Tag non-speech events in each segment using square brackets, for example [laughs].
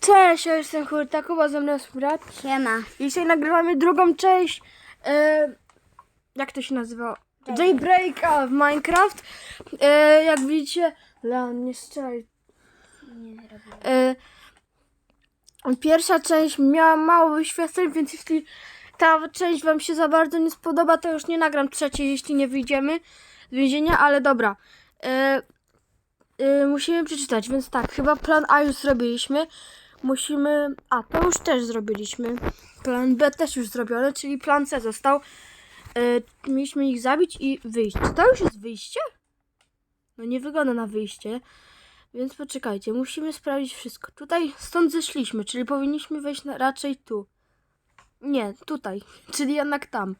Cześć, ja jestem Hurtakowa, ze mną jest brat. Siema. Dzisiaj nagrywamy drugą część. E, jak to się nazywa? Jailbreaka w Minecraft. E, jak widzicie, Leon, nie strzelaj. E, pierwsza część miała mało wyświetleń, więc jeśli ta część wam się za bardzo nie spodoba, to już nie nagram trzeciej, jeśli nie wyjdziemy z więzienia, ale dobra. E, e, musimy przeczytać, więc tak, chyba plan A już zrobiliśmy. Musimy... A, to już też zrobiliśmy. Plan B też już zrobiony, czyli plan C został. E, mieliśmy ich zabić i wyjść. Czy to już jest wyjście? No nie wygląda na wyjście. Więc poczekajcie, musimy sprawdzić wszystko. Tutaj stąd zeszliśmy, czyli powinniśmy wejść na, raczej tu. Nie, tutaj, [laughs] czyli jednak tam.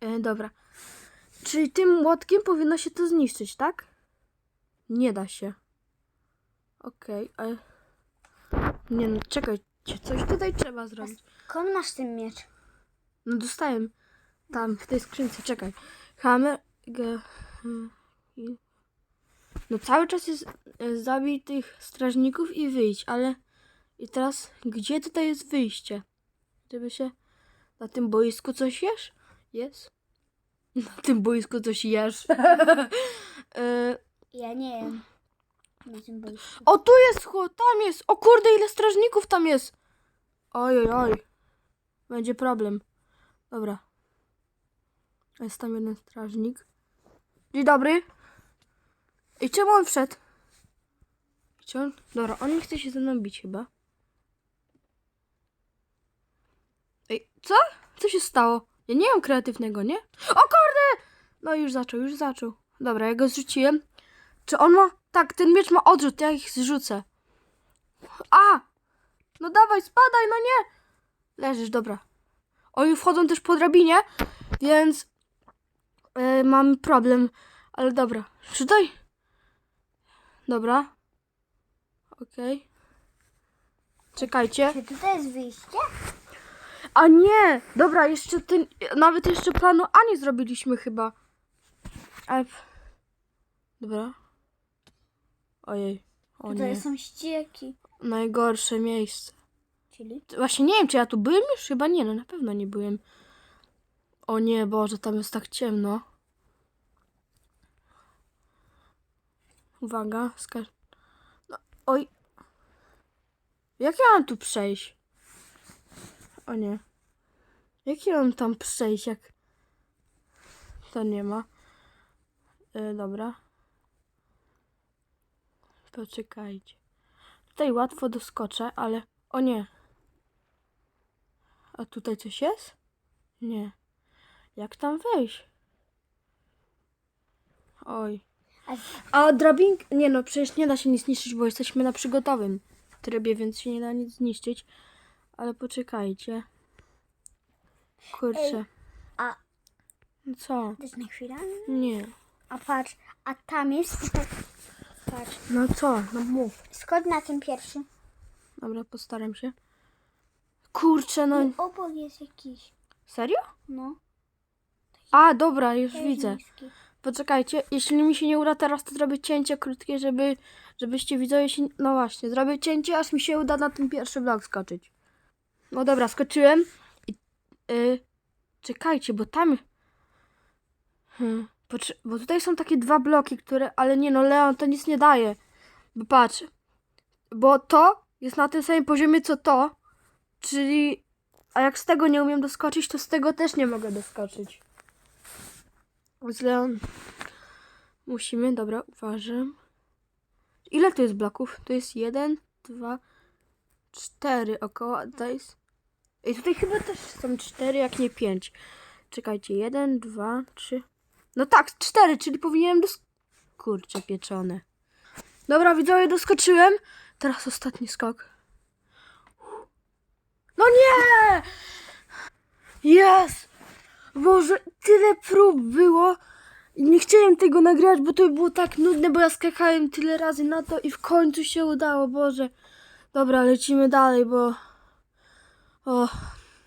E, dobra. Czyli tym młotkiem powinno się to zniszczyć, tak? Nie da się. Okej, ale... Nie no, czekajcie, coś tutaj trzeba zrobić. Skąd masz ten miecz? No dostałem tam, w tej skrzynce, czekaj. Hammer, i- No cały czas jest e, zabij tych strażników i wyjść, ale... I teraz, gdzie tutaj jest wyjście? Żeby się... Na tym boisku coś jesz? Jest? [laughs] Na tym boisku coś jesz. [laughs] E, Ja nie wiem. O, tu jest chłop, tam jest. O kurde, ile strażników tam jest. Oj, oj, oj. Będzie problem. Dobra. Jest tam jeden strażnik. Dzień dobry. I czemu on wszedł? Gdzie on? Dobra, on nie chce się ze mną bić chyba. Ej, co? Co się stało? Ja nie mam kreatywnego, nie? O kurde! No już zaczął, już zaczął. Dobra, ja go zrzuciłem. Czy on ma... Tak, ten miecz ma odrzut, ja ich zrzucę. A! No dawaj, spadaj, no nie! Leżysz, dobra. Oni wchodzą też po drabinie, więc yy, mam problem. Ale dobra, czytaj. Dobra. Okej. Czekajcie. Czy tutaj jest wyjście? A nie! Dobra, jeszcze ten. Nawet jeszcze planu A nie zrobiliśmy chyba. Ale. Dobra. Ojej. O Tutaj nie. są ścieki. Najgorsze miejsce. Czyli? Właśnie nie wiem, czy ja tu byłem już? Chyba nie, no na pewno nie byłem. O nie, Boże, tam jest tak ciemno. Uwaga, skacz. No, oj. Jak ja mam tu przejść? O nie. Jak ja mam tam przejść, jak... To nie ma. E, dobra. Poczekajcie. Tutaj łatwo doskoczę, ale... O nie. A tutaj coś jest? Nie. Jak tam wejść? Oj. A drabink... Nie no, przecież nie da się nic zniszczyć, bo jesteśmy na przygotowym trybie, więc się nie da nic zniszczyć. Ale poczekajcie. Kurczę. Ej, a- Co? też na chwilę. Nie. A patrz, a tam jest. Patrz. No co? No mów. Skąd na tym pierwszy? Dobra, postaram się. Kurczę, no... I obok jest jakiś. Serio? No. A, dobra, już też widzę. niski. Poczekajcie, jeśli mi się nie uda teraz, to zrobię cięcie krótkie, żeby, żebyście widzowie się... No właśnie, zrobię cięcie, aż mi się uda na ten pierwszy blok skoczyć. No dobra, skoczyłem i... y, czekajcie, bo tam... Hmm, bo tutaj są takie dwa bloki, które... Ale nie no, Leon to nic nie daje. Bo patrz, bo to jest na tym samym poziomie, co to, czyli... A jak z tego nie umiem doskoczyć, to z tego też nie mogę doskoczyć. Więc Leon... Musimy, dobra, uważam. Ile tu jest bloków? To jest jeden, dwa, cztery około. Jest... I tutaj chyba też są cztery, jak nie pięć. Czekajcie, jeden, dwa, trzy. No tak, cztery, czyli powinienem dos... Kurczę, pieczone. Dobra, widzowie, doskoczyłem. Teraz ostatni skok. No nie! Jest! Boże, tyle prób było. Nie chciałem tego nagrywać, bo to było tak nudne, bo ja skakałem tyle razy na to i w końcu się udało, Boże. Dobra, lecimy dalej, bo... O,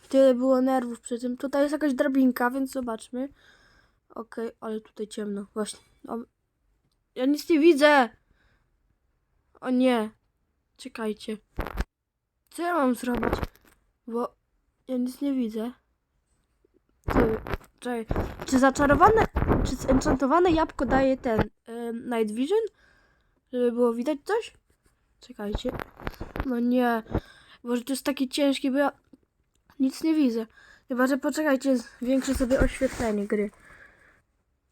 tyle było nerwów przy tym. Tutaj jest jakaś drabinka, więc zobaczmy. Okej, ale tutaj ciemno, właśnie. O, ja nic nie widzę. O nie. Czekajcie. Co ja mam zrobić? Bo ja nic nie widzę. Ty, czekaj. Czy zaczarowane, czy zenchantowane jabłko daje ten Night Vision? Żeby było widać coś? Czekajcie. No nie. Może to jest taki ciężki, bo ja nic nie widzę. Chyba, że poczekajcie, zwiększę sobie oświetlenie gry.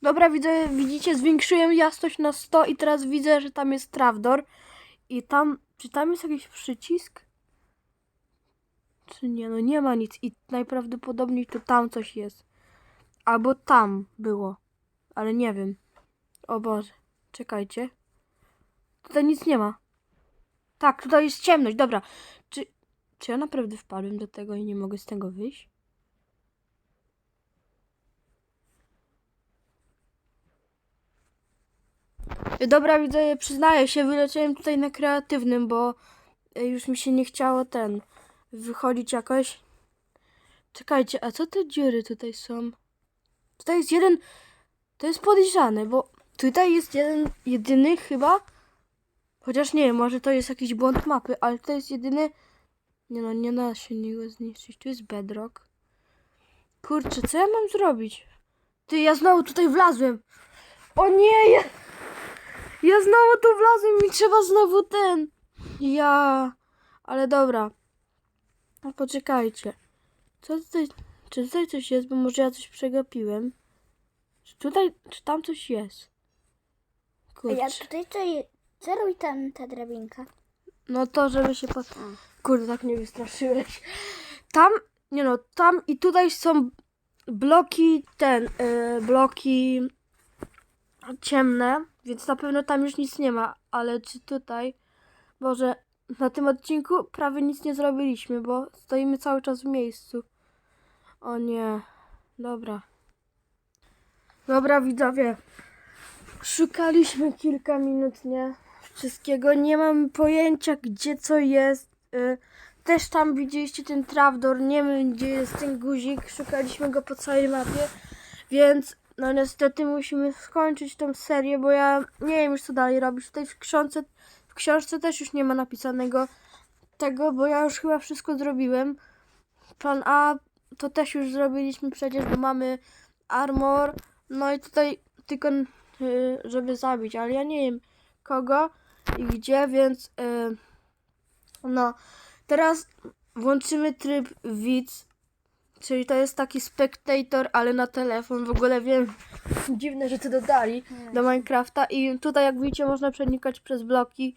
Dobra, widzę, widzicie, zwiększyłem jasność na 100 i teraz widzę, że tam jest Travdor. I tam, czy tam jest jakiś przycisk? Czy nie? No nie ma nic i najprawdopodobniej to tam coś jest. Albo tam było, ale nie wiem. O Boże, czekajcie. Tutaj nic nie ma. Tak, tutaj jest ciemność, dobra. Czy, czy ja naprawdę wpadłem do tego i nie mogę z tego wyjść? Dobra, widzę, przyznaję się, wyleciałem tutaj na kreatywnym, bo e, już mi się nie chciało ten wychodzić jakoś. Czekajcie, a co te dziury tutaj są? Tutaj jest jeden. To jest podejrzane, bo tutaj jest jeden, jedyny chyba. Chociaż nie może to jest jakiś błąd mapy, ale to jest jedyny. Nie no, nie da się niego zniszczyć. Tu jest bedrock. Kurczę, co ja mam zrobić? Ty, ja znowu tutaj wlazłem. O nie, ja, ja znowu tu wlazłem i trzeba znowu ten. Ja. Ale dobra. No poczekajcie. Co tutaj. Czy tutaj coś jest? Bo może ja coś przegapiłem. Czy tutaj. Czy tam coś jest? A Kurczę. ja tutaj co, je- co robi tam ta drabinka? No to, żeby się pod... Kurde, tak mnie wystraszyłeś. Tam, nie no, tam i tutaj są bloki, ten, y, bloki ciemne, więc na pewno tam już nic nie ma, ale czy tutaj, Boże, na tym odcinku prawie nic nie zrobiliśmy, bo stoimy cały czas w miejscu. O nie, dobra. Dobra, widzowie, szukaliśmy kilka minut, nie? Wszystkiego, nie mam pojęcia, gdzie co jest. Y, Też tam widzieliście ten trawdor, nie wiem gdzie jest ten guzik, szukaliśmy go po całej mapie, więc no niestety musimy skończyć tą serię, bo ja nie wiem już co dalej robić. Tutaj w książce, w książce też już nie ma napisanego tego, bo ja już chyba wszystko zrobiłem. Plan A to też już zrobiliśmy przecież, bo mamy armor, no i tutaj tylko y, żeby zabić, ale ja nie wiem kogo i gdzie, więc y, no teraz włączymy tryb widz, czyli to jest taki spectator, ale na telefon. W ogóle wiem, [laughs] dziwne, że to dodali do Minecrafta i tutaj jak widzicie można przenikać przez bloki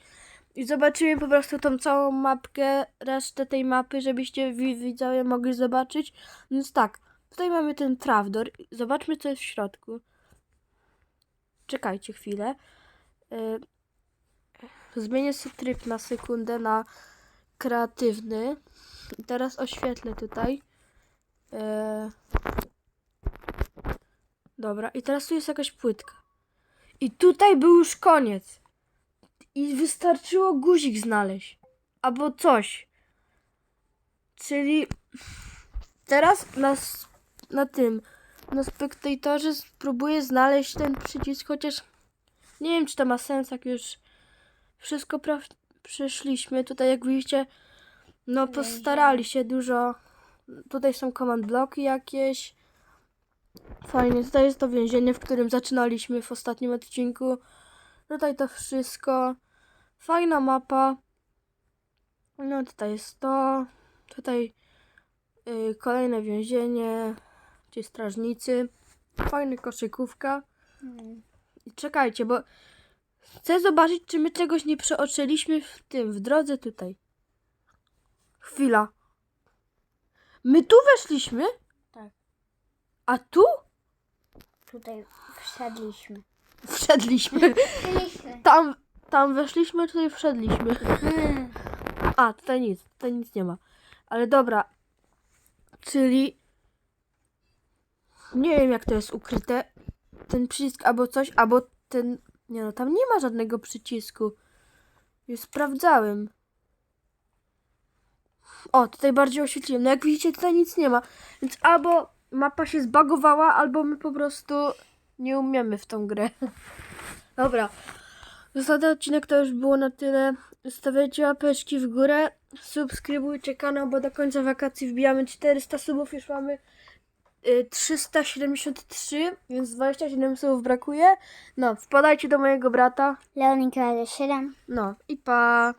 i zobaczymy po prostu tą całą mapkę, resztę tej mapy, żebyście wi- widzowie mogli zobaczyć. Więc tak, tutaj mamy ten trawdor. Zobaczmy co jest w środku. Czekajcie chwilę. Y, Zmienię sobie tryb na sekundę na kreatywny. I teraz oświetlę tutaj. E... Dobra, i teraz tu jest jakaś płytka. I tutaj był już koniec. I wystarczyło guzik znaleźć. Albo coś. Czyli teraz na, na tym, na spektatorze spróbuję znaleźć ten przycisk, chociaż nie wiem, czy to ma sens, jak już wszystko przeszliśmy. Tutaj, jak widzicie, no postarali się dużo. Tutaj są command bloki jakieś. Fajnie, tutaj jest to więzienie, w którym zaczynaliśmy w ostatnim odcinku. Tutaj to wszystko. Fajna mapa. No tutaj jest to. Tutaj y, kolejne więzienie. Gdzie strażnicy. Fajny koszykówka. Hmm. I Czekajcie, bo chcę zobaczyć, czy my czegoś nie przeoczyliśmy w tym, w drodze tutaj. Chwila. My tu weszliśmy? A tu? Tutaj wszedliśmy. Wszedliśmy. Wszedliśmy. [laughs] Tam, tam weszliśmy, tutaj wszedliśmy. Hmm. A, tutaj nic, tutaj nic nie ma. Ale dobra. Czyli nie wiem jak to jest ukryte. Ten przycisk albo coś, albo ten. Nie no, tam nie ma żadnego przycisku. Już sprawdzałem. O, tutaj bardziej oświetliłem. No jak widzicie, tutaj nic nie ma. Więc albo mapa się zbagowała, albo my po prostu nie umiemy w tą grę. [laughs] Dobra. Ostatni odcinek to już było na tyle. Stawiajcie łapeczki w górę, subskrybujcie kanał, bo do końca wakacji wbijamy 400 subów, już mamy y, 373, więc 27 subów brakuje. No, wpadajcie do mojego brata. Leonika 7. No i pa.